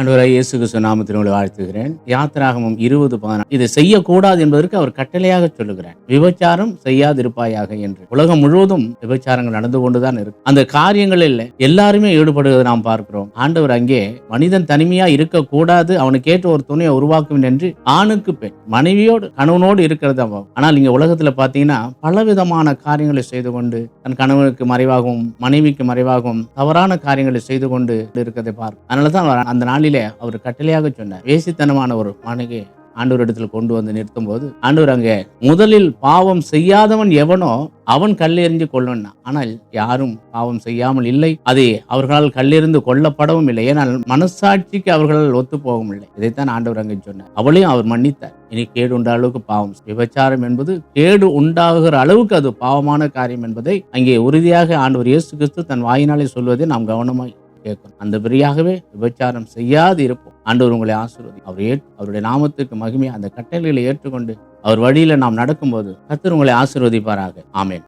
ஆண்டவராய் இயேசு கிறிஸ்து நாமத்தில் உங்களை வாழ்த்துகிறேன். யாத்திராகமும் இருபது பதினாறு. இதை செய்யக்கூடாது என்பதற்கு அவர் கட்டளையாக சொல்லுகிறார். விபச்சாரம் செய்யாதிருப்பாயாக என்று. உலகம் முழுவதும் விபச்சாரங்கள் நடந்து கொண்டுதான் இருக்கு. அந்த காரியங்களில் எல்லாருமே ஈடுபடுவதை நாம் பார்க்கிறோம். ஆண்டவர் அங்கே மனிதன் தனிமையா இருக்கக்கூடாது. அவனுக்கு ஏற்ற ஒரு துணையை உருவாக்கும் என்று ஆணுக்கு பெண் மனைவியோடு கணவனோடு இருக்கிறது ஆனால் இங்க உலகத்துல பாத்தீங்கன்னா பலவிதமான காரியங்களை செய்து கொண்டு தன் கணவனுக்கு மறைவாகவும் மனைவிக்கு மறைவாகவும் தவறான காரியங்களை செய்து கொண்டு இருக்கிறதை பார்க்கும் அதனாலதான் தான் அந்த நாளிலே அவர் கட்டளையாக சொன்னார். வேசித்தனமான ஒரு மனைவி ஆண்டவர் இடத்துல கொண்டு வந்து நிறுத்தும் போது ஆண்டவர் அங்கே முதலில் பாவம் செய்யாதவன் எவனோ அவன் கல்லெறிஞ்சு கொள்ளணும்னா ஆனால் யாரும் பாவம் செய்யாமல் இல்லை. அதை அவர்களால் கல்லெறிந்து கொல்லப்படவும் இல்லை. ஏனால் மனசாட்சிக்கு அவர்களால் ஒத்து போகவும் இல்லை. இதைத்தான் ஆண்டவர் அங்கே சொன்னார். அவளையும் அவர் மன்னித்தார். இனி கேடு உண்ட அளவுக்கு பாவம் விபச்சாரம் என்பது கேடு உண்டாகுகிற அளவுக்கு அது பாவமான காரியம் என்பதை அங்கே உறுதியாக ஆண்டவர் இயேசு கிறிஸ்து தன் வாயினாலே சொல்வதை நாம் கவனமாய் கேட்கணும் அந்த பிரியாகவே விபச்சாரம் செய்யாது இருப்போம். ஆண்டவர் உங்களை ஆசிர்வதி. அவர் ஏற் அவருடைய நாமத்துக்கு மகிமை அந்த கட்டளைகளை ஏற்றுக்கொண்டு அவர் வழியில நாம் நடக்கும்போது கத்தர் உங்களை ஆசிர்வதிப்பாராக. ஆமேன்.